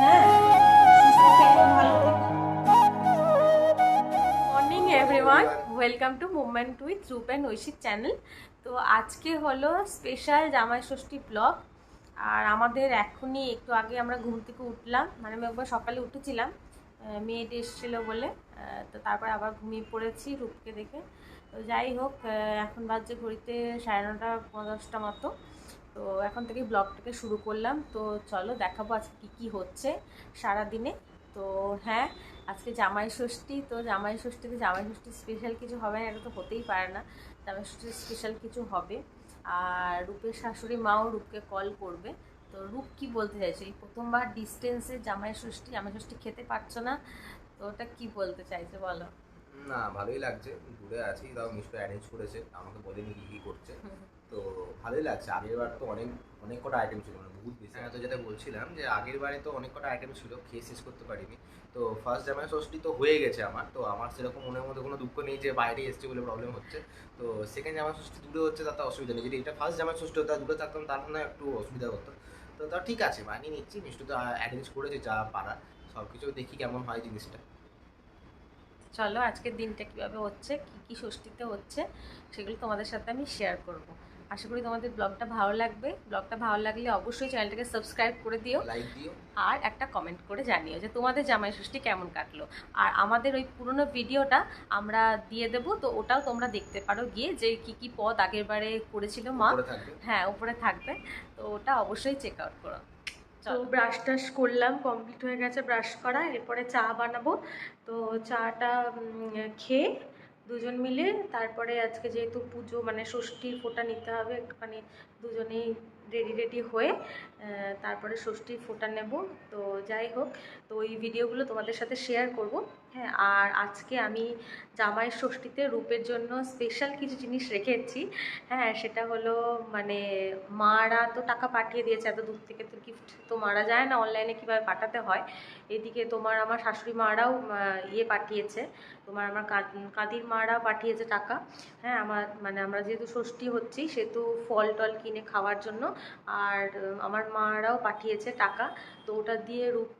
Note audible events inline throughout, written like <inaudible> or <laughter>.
হ্যাঁ morning everyone welcome to movement with Roop and Aishik channel তো আজকে হলো স্পেশাল জামাই ষষ্ঠী ব্লগ আর আমাদের এখনই একটু আগে আমরা ঘুম থেকে উঠলাম। মানে আমি একবার সকালে উঠেছিলাম। মেয়েট এসেছিল বলে। তো তারপর আবার ঘুমিয়ে পড়েছি রূপকে দেখে। তো যাই হোক এখন বাজছে ঘড়িতে সাড়ে নটা দশটা মতো। তো এখন থেকে ব্লগটাকে শুরু করলাম। তো চলো দেখাবো আজকে কী কী হচ্ছে সারা দিনে তো হ্যাঁ আজকে জামাই ষষ্ঠী, তো জামাই ষষ্ঠীতে জামাই ষষ্ঠী স্পেশাল কিছু হবে না, এটা তো হতেই পারে না। জামাই ষষ্ঠীর স্পেশাল কিছু হবে। আর রূপের শাশুড়ি মাও রূপকে কল করবে। তো রূপ কি বলতে চাইছে? এই প্রথমবার ডিস্টেন্সে জামাই ষষ্ঠী জামাই ষষ্ঠী খেতে পারছ না? তো ওটা কি বলতে চাইছে বলো? না, ভালোই লাগছে। দূরে আছি, তাও মিষ্টি অ্যারেঞ্জ করেছে। আমাকে বলেনি কি কি করছে। তো ভালোই লাগছে। আগের বার তো অনেক অনেক কটা আইটেম ছিল মানে বহুত বেশি। হ্যাঁ তো যেটা বলছিলাম যে, আগের বারে তো অনেক কটা আইটেম ছিল, খেয়ে শেষ করতে পারিনি। তো ফার্স্ট জামাই ষষ্ঠী তো হয়ে গেছে আমার। তো আমার সেরকম মনের মধ্যে কোনো দুঃখ নেই যে, বাইরে এসছে বলে প্রবলেম হচ্ছে। তো সেকেন্ড জামাই ষষ্ঠী দূরে হচ্ছে, তাতে অসুবিধা নেই। যদি এটা ফার্স্ট জামাই ষষ্ঠী হতো, দূরে থাকতাম তার না একটু অসুবিধা হতো। তো তা ঠিক আছে, মানিয়ে নিচ্ছি। মিষ্টি তো অ্যারেঞ্জ করেছে যা পারা সব কিছু দেখি কেমন হয় জিনিসটা। চলো আজকের দিনটা কীভাবে হচ্ছে কি কি ষষ্ঠীতে হচ্ছে সেগুলো তোমাদের সাথে আমি শেয়ার করব। আশা করি তোমাদের ব্লগটা ভালো লাগবে। ব্লগটা ভালো লাগলে অবশ্যই চ্যানেলটাকে সাবস্ক্রাইব করে দিও। লাইক দিও। আর একটা কমেন্ট করে জানিও যে তোমাদের জামাই ষষ্ঠী কেমন কাটলো। আর আমাদের ওই পুরনো ভিডিওটা আমরা দিয়ে দেবো তো ওটাও তোমরা দেখতে পারো গিয়ে যে কি কি পদ আগের বারে করেছিল মা। হ্যাঁ উপরে থাকবে। তো ওটা অবশ্যই চেক আউট করো। তো ব্রাশ টাশ করলাম কমপ্লিট হয়ে গেছে ব্রাশ করা এরপরে চা বানাবো। তো চাটা খেয়ে দুজন মিলে তারপরে আজকে যেহেতু পুজো মানে ষষ্ঠীর ফোটা নিতে হবে একটুখানি দুজনেই রেডি রেডি হয়ে তারপরে ষষ্ঠীর ফোটা নেব। তো যাই হোক, তো ওই ভিডিওগুলো তোমাদের সাথে শেয়ার করব। হ্যাঁ আর আজকে আমি জামাই ষষ্ঠীতে রূপের জন্য স্পেশাল কিছু জিনিস রেখেছি। হ্যাঁ সেটা হলো মানে মারা তো টাকা পাঠিয়ে দিয়েছে, এত দূর থেকে তো গিফট তো মারা যায় না অনলাইনে কীভাবে পাঠাতে হয়? এদিকে তোমার আমার শাশুড়ি মারাও ইয়ে পাঠিয়েছে। তোমার আমার কাদ- কাদির মারা পাঠিয়েছে টাকা। হ্যাঁ আমার মানে আমরা যেহেতু ষষ্ঠী হচ্ছি, সেহেতু ফল টল কিনে খাওয়ার জন্য। আর আমার মারাও পাঠিয়েছে টাকা তো ওটা দিয়ে রূপ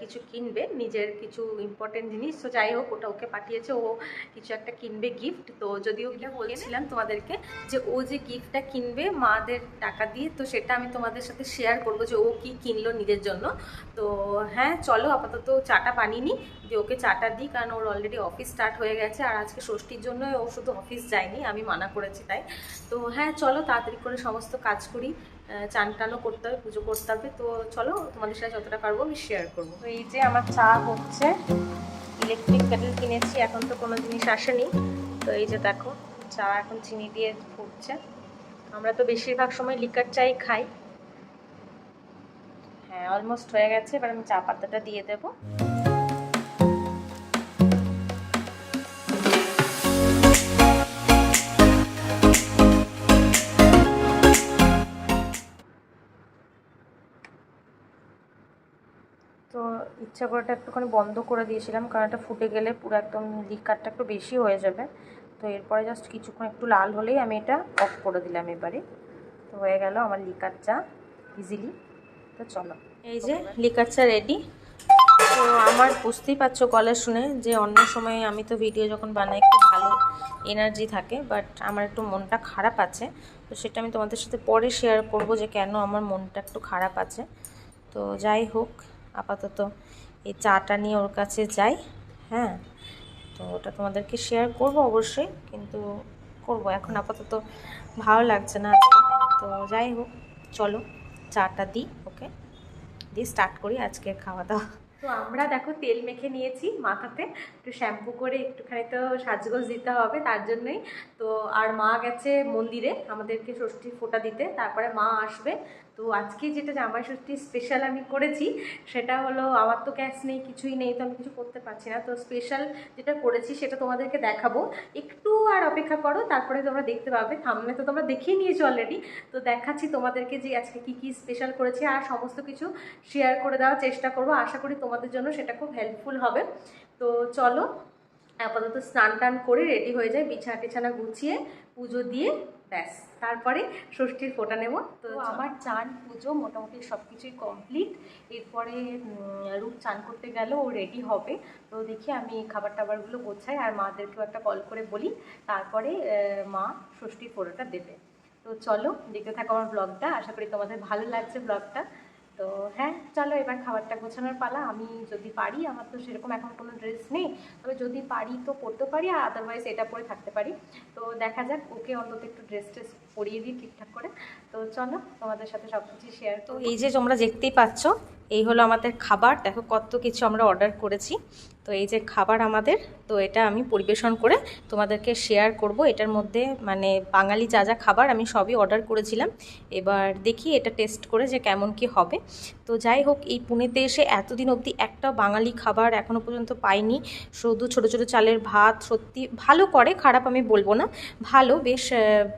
কিছু কিনবে নিজের কিছু ইম্পর্টেন্ট জিনিস তো যাই হোক ওটা ওকে পাঠিয়েছে ও কিছু একটা কিনবে গিফট তো যদিও এটা বলেছিলাম তোমাদেরকে যে ও যে গিফটটা কিনবে মাদের টাকা দিয়ে তো সেটা আমি তোমাদের সাথে শেয়ার করব যে ও কি কিনলো নিজের জন্য। তো হ্যাঁ চলো আপাতত চাটা বানিয়ে নিই যে ওকে চাটা দিই কারণ ওর অলরেডি অফিস স্টার্ট হয়ে গেছে আর আজকে ষষ্ঠীর জন্য ও শুধু অফিস যায়নি, আমি মানা করেছি তাই। তো হ্যাঁ চলো তাড়াতাড়ি করে সমস্ত কাজ করি চান টানও করতে হবে, পুজো করতে হবে। তো চলো তোমাদের সাথে যতটা পারব আমি শেয়ার করব। তো এই যে আমার চা হচ্ছে ইলেকট্রিক কেটেল কিনেছি, এখন তো কোনো জিনিস আসেনি। তো এই যে দেখো, চা এখন চিনি দিয়ে ফুটছে। আমরা তো বেশিরভাগ সময় লিকার চাই খাই। হ্যাঁ অলমোস্ট হয়ে গেছে, এবার আমি চা পাতাটা দিয়ে দেবো। ইচ্ছা করে একটুখানি বন্ধ করে দিয়েছিলাম, কারণ এটা ফুটে গেলে পুরো একদম লিকারটা একটু বেশি হয়ে যাবে। তো এরপরে জাস্ট কিছুক্ষণ একটু লাল হলেই আমি এটা অফ করে দিলাম এবারে। তো হয়ে গেল আমার লিকার চা ইজিলি তো চলো। এই যে লিকার চা রেডি তো আমার বুঝতেই পারছ গলা শুনে যে অন্য সময় আমি তো ভিডিও যখন বানাই একটু ভালো এনার্জি থাকে বাট আমার একটু মনটা খারাপ আছে। তো সেটা আমি তোমাদের সাথে পরে শেয়ার করব যে কেন আমার মনটা একটু খারাপ আছে। তো যাই হোক আপাতত এই চাটা নিয়ে ওর কাছে যাই হ্যাঁ? তো ওটা তোমাদেরকে শেয়ার করব অবশ্যই, কিন্তু করব। এখন আপাতত ভালো লাগছে না আজকে। তো যাই হোক, চলো চাটা দিই, ওকে? দিয়ে স্টার্ট করি আজকের খাওয়া দাওয়া। তো আমরা দেখো তেল মেখে নিয়েছি মাথাতে। একটু শ্যাম্পু করে একটুখানি তো সাজগোজ দিতে হবে, তার জন্যই। তো আর মা গেছে মন্দিরে আমাদেরকে ষষ্ঠী ফোঁটা দিতে, তারপরে মা আসবে। তো আজকে যেটা জামাই ষষ্ঠী স্পেশাল আমি করেছি, সেটা হলো আমার তো গ্যাস নেই, কিছুই নেই, তো আমি কিছু করতে পারছি না। তো স্পেশাল যেটা করেছি, সেটা তোমাদেরকে দেখাবো। একটু আর অপেক্ষা করো, তারপরে তোমরা দেখতে পাবে। সামনে তো তোমরা দেখিয়ে নিয়েছো অলরেডি তো দেখাচ্ছি তোমাদেরকে যে আজকে কি কি স্পেশাল করেছি, আর সমস্ত কিছু শেয়ার করে দেওয়ার চেষ্টা করব। আশা করি তোমাদের জন্য সেটা খুব হেল্পফুল হবে। তো চলো আপাতত স্নান টান করে রেডি হয়ে যায় বিছানা টিছানা গুছিয়ে পুজো দিয়ে ব্যাস। তারপরে ষষ্ঠীর ফোঁটা নেব। তো আমার চান পুজো মোটামুটি সব কিছুই কমপ্লিট এরপরে রূপ চান করতে গেল ও রেডি হবে। তো দেখি আমি খাবার টাবারগুলো গোছাই আর মাদেরকেও একটা কল করে বলি। তারপরে মা ষষ্ঠীর ফোঁটাটা দেবে। তো চলো দেখতে থাকো আমার ব্লগটা আশা করি তোমাদের ভালো লাগছে ব্লগটা তো হ্যাঁ চলো এবার খাবারটা গোছানোর পালা। আমি যদি পারি আমার তো সেরকম এখন কোনো ড্রেস নেই। তবে যদি পারি তো পরতে পারি আর আদারওয়াইজ এটা পরে থাকতে পারি। তো দেখা যাক ওকে অন্তত একটু ড্রেস ট্রেস পরিয়ে দিই ঠিকঠাক করে। তো চলো তোমাদের সাথে সব কিছু শেয়ার তো এই যে তোমরা দেখতেই পাচ্ছ এই হলো আমাদের খাবার। দেখো কত কিছু আমরা অর্ডার করেছি। তো এই যে খাবার আমাদের, তো এটা আমি পরিবেশন করে তোমাদেরকে শেয়ার করব। এটার মধ্যে মানে বাঙালি যা যা খাবার আমি সবই অর্ডার করেছিলাম। এবার দেখি এটা টেস্ট করে যে কেমন কি হবে। তো যাই হোক, এই পুনেতে এসে এতদিন অবধি একটা বাঙালি খাবার এখনও পর্যন্ত পাইনি। শুধু ছোট ছোট চালের ভাত সত্যি ভালো করে, খারাপ আমি বলব না, ভালো বেশ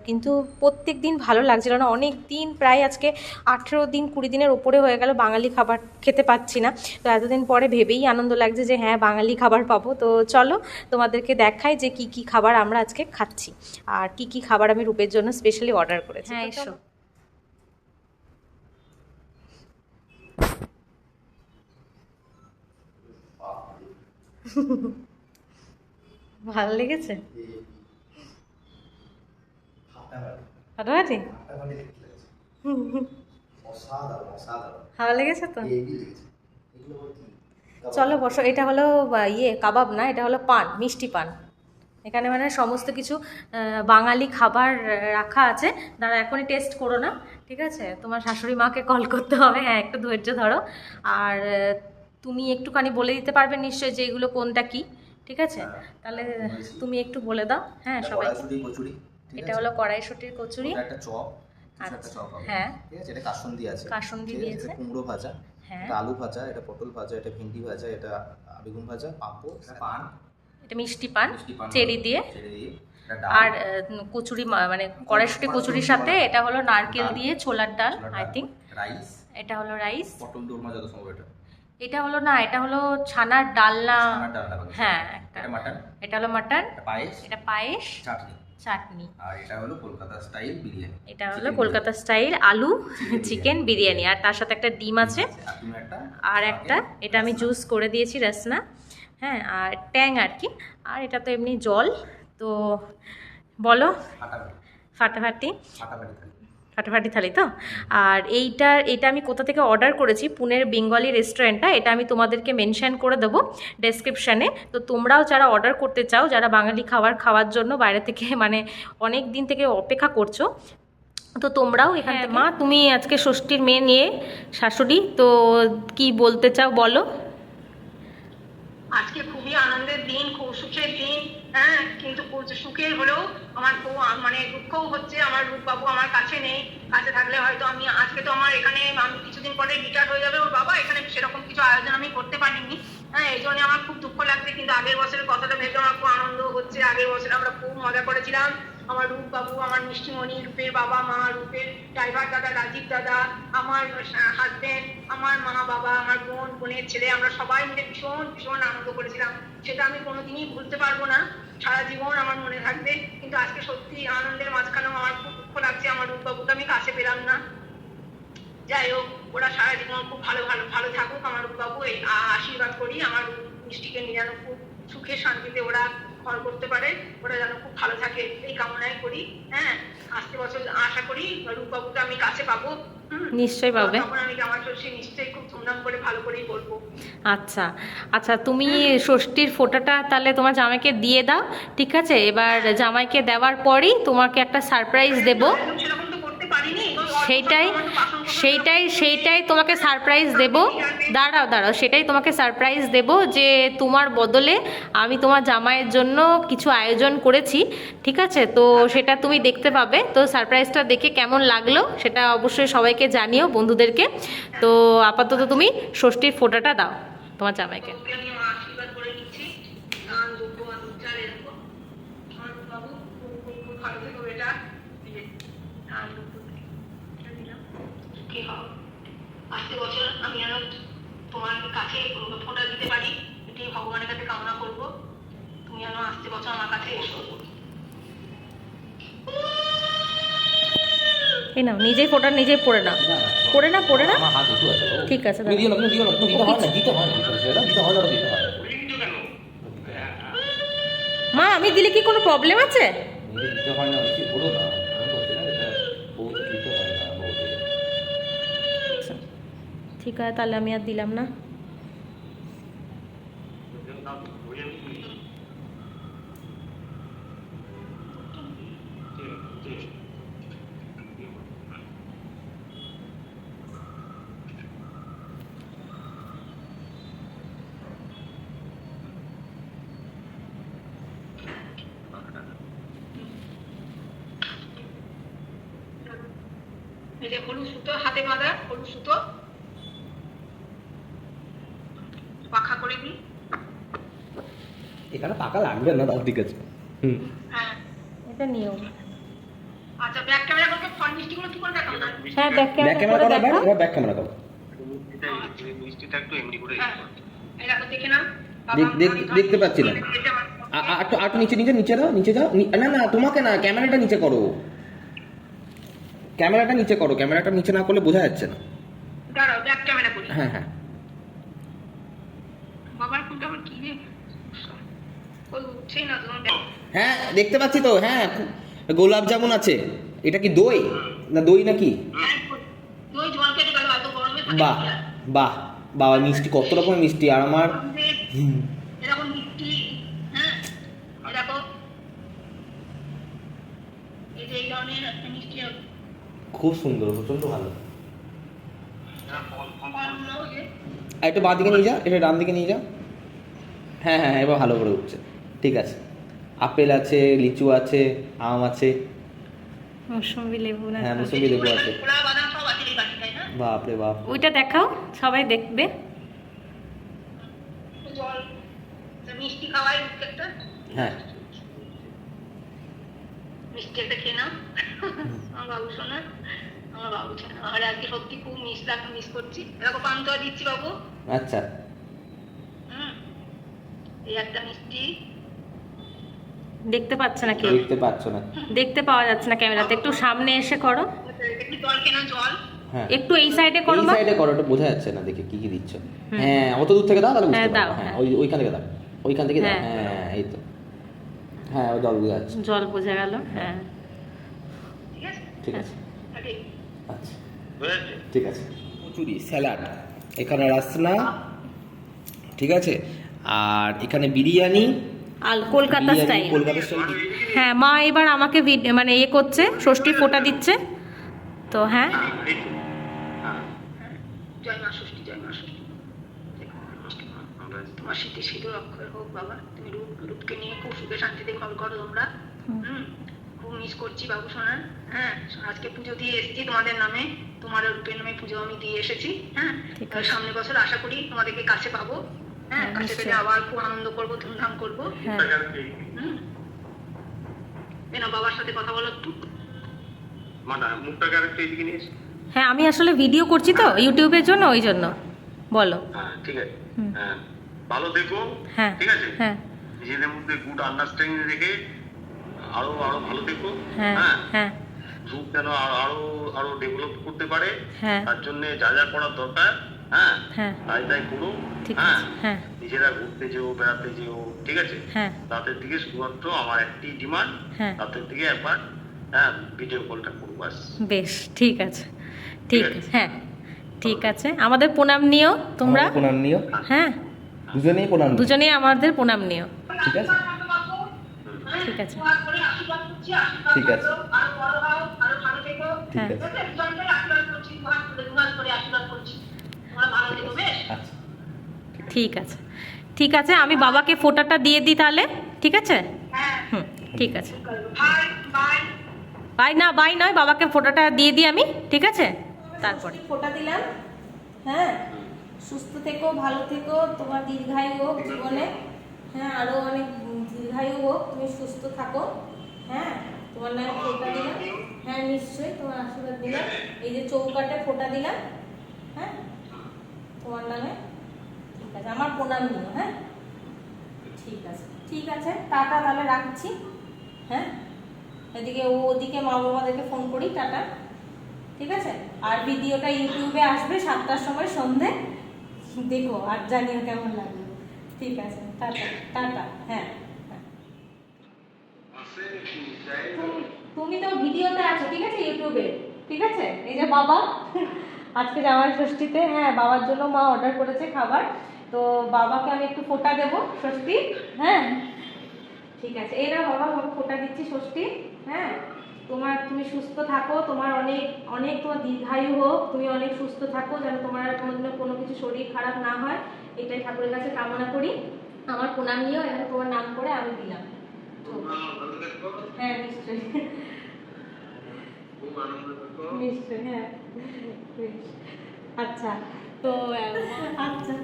কিন্তু প্রত্যেক দিন ভালো লাগছিল না। অনেক দিন প্রায় আজকে আঠেরো দিন কুড়ি দিনের ওপরে হয়ে গেল বাঙালি খাবার খেতে পাচ্ছি না। তো এতদিন পরে ভেবেই আনন্দ লাগছে যে হ্যাঁ বাঙালি খাবার পাবো। তো চলো তোমাদেরকে দেখাই যে কি কি খাবার আমরা আজকে খাচ্ছি। আর কি কি খাবার আমি রূপের জন্য স্পেশালি অর্ডার করেছি। হ্যাঁ এসো। ভালো লেগেছে? ফাটাফাটি <laughs> ভালো লেগেছে তো? চলো বসো। এটা হলো ইয়ে কাবাব না এটা হলো পান মিষ্টি পান। এখানে মানে সমস্ত কিছু বাঙালি খাবার রাখা আছে। দাঁড়া এখনই টেস্ট করো না ঠিক আছে? তোমার শাশুড়ি মাকে কল করতে হবে। হ্যাঁ একটু ধৈর্য ধরো। আর তুমি একটুখানি বলে দিতে পারবে নিশ্চয়ই যে এগুলো কোনটা কি ঠিক আছে? হ্যাঁ, তাহলে তুমি একটু বলে দাও। হ্যাঁ সবাই এটা হলো কড়াইশুটির কচুরি। একটা চপ। আচ্ছা, হ্যাঁ। ঠিক আছে? এটা কাসুন্দি আছে। কাসুন্দি? দিয়েছে। কুমড়ো ভাজা হ্যাঁ। এটা আলু ভাজা এটা পটল ভাজা এটা ভেন্ডি ভাজা এটা বেগুন ভাজা পাঁপড় এটা পান? এটা মিষ্টি পান। চেরি দিয়ে। আর কচুরি মা- মানে কড়াইশুটি কচুরির সাথে এটা হলো নারকেল দিয়ে ছোলার ডাল আই থিঙ্ক রাইস। এটা হলো রাইস। পটল দোরমা যত সম্ভব এটা। এটা হলো না এটা হলো ছানার ডালনা। হ্যাঁ একটা। এটা মাটন। এটা হলো মাটন। পায়েস। এটা পায়েস। চাটনি। চাটনি। আর এটা হলো কলকাতা স্টাইল বিরিয়ানি। এটা হলো কলকাতা স্টাইল আলু চিকেন বিরিয়ানি। আর তার সাথে একটা ডিম আছে। আর একটা এটা আমি জুস করে দিয়েছি রসনা হ্যাঁ আর ট্যাং আর কি। আর এটা তো এমনি জল। তো বলো ফাটাফাটি। ফাটাফাটি। ফাটাফাটি থালি। তো? আর এইটার এটা আমি কোথা থেকে অর্ডার করেছি? পুনের বেঙ্গলি রেস্টুরেন্টটা এটা আমি তোমাদেরকে মেনশান করে দেবো ডেসক্রিপশানে তো তোমরাও যারা অর্ডার করতে চাও যারা বাঙালি খাবার খাওয়ার জন্য বাইরে থেকে মানে অনেক দিন থেকে অপেক্ষা করছ তো তোমরাও এখান থেকে মা তুমি আজকে ষষ্ঠীর মেয়ে নিয়ে শাশুড়ি তো কি বলতে চাও বলো? আজকে খুবই আনন্দের দিন খুব সুখের দিন। হ্যাঁ কিন্তু সুখের হলেও আমার মানে দুঃখও হচ্ছে, আমার রূপবাবু আমার কাছে নেই। কাছে থাকলে হয়তো আমি, আজকে তো আমার এখানে আমি কিছুদিন পরে রিটায়ার হয়ে যাবে ওর বাবা, এখানে সেরকম কিছু আয়োজন আমি করতে পারিনি। হ্যাঁ এই জন্য আমার খুব দুঃখ লাগছে, কিন্তু আগের বছরের কথাটা ভেবে আমার খুব আনন্দ হচ্ছে। আগের বছর আমরা খুব মজা করেছিলাম। আমার রূপবাবু, আমার মিষ্টিমণি রূপের বাবা মা, রূপের ড্রাইভার দাদা, রাজীব দাদা, আমার হাজবেন্ড আমার মা বাবা, আমার বোন, বোনের ছেলে, আমরা সবাই মিলে ভীষণ ভীষণ আনন্দ করেছিলাম। সেটা আমি কোনোদিনই ভুলতে পারব না। সারা জীবন আমার মনে থাকবে। কিন্তু আজকে সত্যি আনন্দের মাঝখানেও আমার খুব দুঃখ লাগছে আমার রূপবাবুকে। আমি কাছে পেলাম না। যাই হোক, ওরা সারা জীবন খুব ভালো ভালো ভালো থাকুক। আমার বাবু এই আশীর্বাদ করি। আমার মিষ্টিকে নিয়ে খুব সুখে শান্তিতে ওরা ঘর করতে পারে ওরা যেন খুব ভালো থাকে এই কামনাই করি হ্যাঁ? আসতে বছর আশা করি রূপবাবুকে আমি কাছে পাবো। নিশ্চয়ই পাবে। আচ্ছা আচ্ছা তুমি ষষ্ঠীর ফোঁটাটা তাহলে তোমার জামাইকে দিয়ে দাও ঠিক আছে? এবার জামাইকে দেওয়ার পরেই তোমাকে একটা সারপ্রাইজ দেবো। সেইটাই সেইটাই সেইটাই তোমাকে সারপ্রাইজ দেব। দাঁড়াও দাঁড়াও, সেটাই তোমাকে সারপ্রাইজ দেব যে তোমার বদলে আমি তোমার জামাইয়ের জন্য কিছু আয়োজন করেছি, ঠিক আছে? তো সেটা তুমি দেখতে পাবে। তো সারপ্রাইজটা দেখে কেমন লাগল সেটা অবশ্যই সবাইকে জানিও বন্ধুদেরকে। তো আপাতত তুমি ষষ্ঠীর ফোঁটাটা দাও তোমার জামাইকে। ওকে আমি আমার আশীর্বাদ করে নিচ্ছি গান দুঃখ উচ্চার এরকম আমার বাবু খুব খুব খুব ভালো থেকো বেটা এই যে, গান দুঃখ এটা দিলাম সুখী হও আজকে বছর আমি যেন তোমার কাছে ফোটা দিতে পারি এটাই ভগবানের কাছে কামনা করব তুমি যেন আসতে বছর আমার কাছে এসো। এই নাও নিজেই ফোটা নিজেই পড়ে নাও। পড়ে না পড়ে না। ঠিক আছে, দিও না দিও না দিতে হয় না দিতে হয় না দিতে হয় না দিতে হয় মা আমি দিলে কি কোনো প্রবলেম আছে? দিতে হয় না বেশি না। ঠিক আছে তাহলে আমি আর দিলাম না। এই সুতো হাতে বাঁধা হলুদ সুতো পাখা করে দিই এখানে টাকা লাগবে না তাও ঠিক আছে। হুম। হ্যাঁ। এটা নিয়ম আচ্ছা ব্যাক ক্যামেরা ফল মিষ্টিগুলো কি করে দেখাবো হ্যাঁ ব্যাক ক্যামেরা করে ব্যাক দেখাও। এবার ব্যাক ক্যামেরা করো। মিষ্টিটা একটু এমনি করে হ্যাঁ। এই দেখো দেখে নাও। দেখ- দেখ- দেখতে পাচ্ছি না। আ- আ- একটু একটু নিচে নিচে নিচে দাও নিচে দাও। না না তোমাকে না ক্যামেরাটা নিচে করো। ক্যামেরাটা নিচে করো ক্যামেরাটা নিচে না করলে বোঝা যাচ্ছে না। দাঁড়াও ব্যাক ক্যামেরা করি। হ্যাঁ হ্যাঁ বাবার ফোনটা আবার কি রে ওই উঠছেই না তোমার দেখ হ্যাঁ দেখতে পাচ্ছি তো হ্যাঁ গোলাপ জামুন আছে। এটা কি দই? না দই নাকি? বাহ বাহ বাবা মিষ্টি কত রকমের মিষ্টি আর আমার খুব সুন্দর প্রচণ্ড ভালো। আর একটু বাঁ দিকে নিয়ে যা একটু ডান দিকে নিয়ে যা। হ্যাঁ হ্যাঁ হ্যাঁ, এবার ভালো করে উঠছে। ঠিক আছে। আপেল আছে লিচু আছে আম আছে। মৌসুমি লেবু না হ্যাঁ লেবু আছে পোড়া বাদাম সব আছে। এই বাটি তাই না বাপ। রে বাপ ওইটা দেখাও সবাই দেখবে। জল তা মিষ্টি খাওয়াই একটা হ্যাঁ মিষ্টি একটা খেয়ে নাও। আমার বাবু শোনা আমার বাবু শোনা আর আজকে সত্যি খুব মিস করছি। এরকম পান্তা দিচ্ছি বাবু। আচ্ছা। হুম। এই একটা মিষ্টি। দেখতে পাচ্ছে না কেউ। দেখতে পাচ্ছ না। দেখতে পাওয়া যাচ্ছে না ক্যামেরাতে। একটু সামনে এসে করো। একটু জল কেনা? জল? হ্যাঁ। একটু এই সাইডে করো এই সাইডে করো ওটা বোঝা যাচ্ছে না দেখে কি কি দিচ্ছ। হ্যাঁ অত দূর থেকে দাও তাহলে বুঝতে হ্যাঁ, দাও, পারব হ্যাঁ হ্যাঁ। ওই ওইখান থেকে দাও। ওইখান থেকে দাও। হ্যাঁ। এই তো। হ্যাঁ ওই জল বোঝা যাচ্ছে। জল বোঝা গেল হ্যাঁ। ঠিক আছে? ঠিক আছে। আরে আচ্ছা। ঠিক আছে। কচুরি স্যালাড। এখানে রাসনা ঠিক আছে। আর এখানে বিরিয়ানি কলকাতা স্টাইল হ্যাঁ মা এবার আমাকে ভিড- মানে এ করছে ষষ্ঠী ফোঁটা দিচ্ছে। তো হ্যাঁ। জয় জয় মা ষষ্ঠী। তোমার শীতে শীতল অক্ষর হোক বাবা। তুমি রূপ রূপকে নিয়ে খুব সুখে শান্তিতে ঘর করো তোমরা। হুম। হুম। খুব মিস করছি বাবু সোনা হ্যাঁ আজকে পুজো দিয়ে এসেছি তোমাদের নামে। তোমার রূপের নামে পুজো আমি দিয়ে এসেছি। হ্যাঁ সামনের বছর আশা করি তোমাদেরকে কাছে পাবো। হ্যাঁ হ্যাঁ, কাছে পেলে নিশ্চয়ই। আবার খুব আনন্দ করব ধুমধাম করব। হ্যাঁ। হুম। এ না বাবার সাথে কথা বলো একটু। মুখটাকে আরেকটু এদিকে নিয়ে হ্যাঁ আমি আসলে ভিডিও করছি তো ইউটিউবের জন্য ওই জন্য। বলো। ঠিক আছে। ভালো দেখো হ্যাঁ ঠিক আছে? হ্যাঁ। নিজেদের মধ্যে গুড আন্ডারস্ট্যান্ডিং রেখে আরও আরও ভালো দেখো হ্যাঁ হ্যাঁ? হ্যাঁ। গ্রুপ যেন আরও আরও আরও ডেভেলপ করতে পারে। হ্যাঁ। তার জন্য যা যা করার দরকার হ্যাঁ? হ্যাঁ। তাই তাই করো ঠিক হ্যাঁ? আছে হ্যাঁ। নিজেরা ঘুরতে যেও বেড়াতে যেও ঠিক আছে? হ্যাঁ। তাদের দিকে শুধুমাত্র আমার একটি ডিমান্ড হ্যাঁ। তাদের দিকে একবার হ্যাঁ ভিডিও কলটা বাস। বেশ ঠিক আছে। ঠিক আছে? হ্যাঁ। ঠিক আছে। আমাদের প্রণাম নিও তোমরা। প্রণাম নিও? হ্যাঁ। দুজনেই প্রণাম দুজনেই আমাদের প্রণাম নিও। ঠিক আছে? ঠিক আছে। তোমার করে আশীর্বাদ করছি আশীর্বাদ ঠিক আছে। থেকো ঠিক হ্যাঁ। আছে দুজনকে আশীর্বাদ করছি দুহাত করে দুহাত করে আশীর্বাদ করছি তোমরা ভালো থেকো বেশ আচ্ছা ঠিক আছে। ঠিক আছে, আমি বাবাকে ফোটাটা দিয়ে দিই তাহলে। ঠিক আছে? হুম, ঠিক আছে। বাই না, বাই নয়, বাবাকে ফোটাটা দিয়ে দিই আমি। ঠিক আছে? তারপরে। ফোটা দিলাম। হ্যাঁ? সুস্থ থেকো, ভালো থেকো। তোমার দীর্ঘায়ু হোক জীবনে। হ্যাঁ আরও অনেক দীর্ঘায়ু হোক, তুমি সুস্থ থাকো। হ্যাঁ? তোমার নামে ফোটা দিলাম। হ্যাঁ নিশ্চয়ই তোমার আশীর্বাদ দিলাম। এই যে চৌকাটে ফোটা দিলাম। তোমার নামে ঠিক আছে, আমার প্রণাম নিও হ্যাঁ? ঠিক আছে ঠিক আছে, টাটা তাহলে রাখছি হ্যাঁ? এদিকে ও, ওদিকে মা বাবাদেরকে ফোন করি, টাটা। ঠিক আছে? আর ভিডিওটা ইউটিউবে আসবে সাতটার সময় সন্ধে। দেখো, আর জানিও কেমন লাগল। ঠিক আছে, টাটা টাটা হ্যাঁ। তুমি তো ভিডিওতে আছো, ঠিক আছে ইউটিউবে ঠিক আছে? এই যে বাবা আজকে জামাই ষষ্ঠীতে হ্যাঁ বাবার জন্য মা অর্ডার করেছে খাবার। তো বাবাকে আমি একটু ফোটা দেবো ষষ্ঠী হ্যাঁ? ঠিক আছে। এই না বাবা ফোটা দিচ্ছি ষষ্ঠী হ্যাঁ? তোমার তুমি সুস্থ থাকো তোমার অনেক অনেক তোমার দীর্ঘায়ু হোক তুমি অনেক সুস্থ থাকো যেন তোমার আর কোনোদিনও কোনো কিছু শরীর খারাপ না হয়। এটাই ঠাকুরের কাছে কামনা করি। আমার প্রণাম নিয়েও এখানে তোমার নাম করে আমি দিলাম। হ্যাঁ নিশ্চয়ই। নিশ্চয়ই হ্যাঁ। আচ্ছা তো আচ্ছা।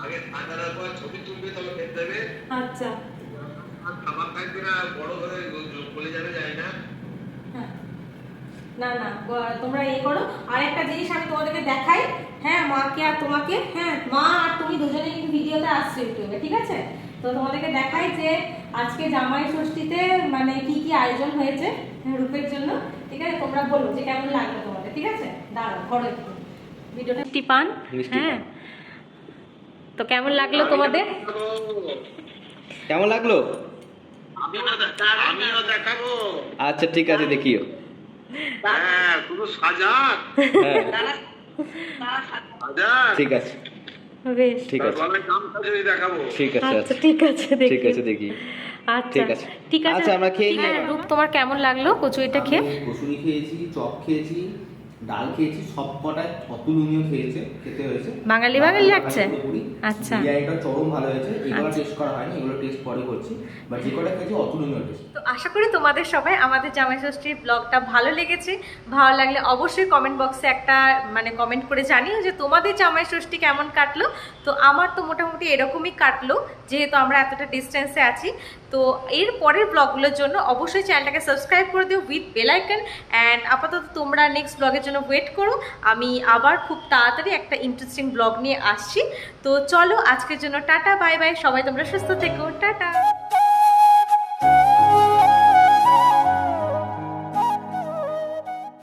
আগে ঠান্ডার পর ছবি তুলবে তবে খেতে দেবে। আচ্ছা। খাবার থাকবে না বড় হয়ে বলে যাবে যাই না। হ্যাঁ। না না তোমরা এই করো। আর একটা জিনিস আমি তোমাদেরকে দেখাই। হ্যাঁ মাকে আর তোমাকে হ্যাঁ মা আর তুমি দুজনে কিন্তু ভিডিওতে আসছো ইউটিউবে ঠিক আছে? তো তোমাদেরকে দেখাই যে আজকে জামাই ষষ্ঠীতে মানে কি কি আয়োজন হয়েছে হ্যাঁ, রূপের জন্য। ঠিক আছে? তোমরা বলো যে কেমন লাগল তোমাদের ঠিক আছে? দাঁড়াও করো একটু ভিডিওটা মিষ্টি পান? হ্যাঁ। তো কেমন লাগল তোমাদের? কেমন লাগল? আচ্ছা ঠিক আছে দেখিও। হ্যাঁ সাজা হ্যাঁ। সাজা ঠিক আছে। বেশ। ঠিক আছে। ঠিক আছে আচ্ছা আচ্ছা। ঠিক আছে ঠিক আছে দেখি আচ্ছা ঠিক আছে। ঠিক আছে। আচ্ছা, আমরা খেয়ে ঠিক নিই। রূপ তোমার কেমন লাগল? কচুরিটা খেয়ে? কচুরি খেয়েছি চপ খেয়েছি ডাল খেয়েছি সব কটায় অতুলনীয় খেয়েছে খেতে হয়েছে। বাঙালি বাঙালি লাগছে? আচ্ছা। বিরিয়ানিটা চরম ভালো হয়েছে এগুলো আচ্ছা। টেস্ট করা হয়নি এগুলো টেস্ট পরে করছি বাট যে কটা খেয়েছি অতুলনীয় টেস্ট তো আশা করি তোমাদের সবাই আমাদের জামাই ষষ্ঠীর ব্লগটা ভালো লেগেছে। ভালো লাগলে অবশ্যই কমেন্ট বক্সে একটা মানে কমেন্ট করে জানিও যে তোমাদের জামাই ষষ্ঠী কেমন কাটলো। তো আমার তো মোটামুটি এরকমই কাটলো যেহেতু আমরা এতটা ডিস্টেন্সে আছি। তো এর পরের ব্লগগুলোর জন্য অবশ্যই চ্যানেলটাকে সাবস্ক্রাইব করে দিও উইথ বেলাইকন অ্যান্ড আপাতত তোমরা নেক্সট ব্লগের জন্য ওয়েট করো। আমি আবার খুব তাড়াতাড়ি একটা ইন্টারেস্টিং ব্লগ নিয়ে আসছি। তো চলো আজকের জন্য টাটা বাই বাই সবাই তোমরা সুস্থ থেকো, টাটা।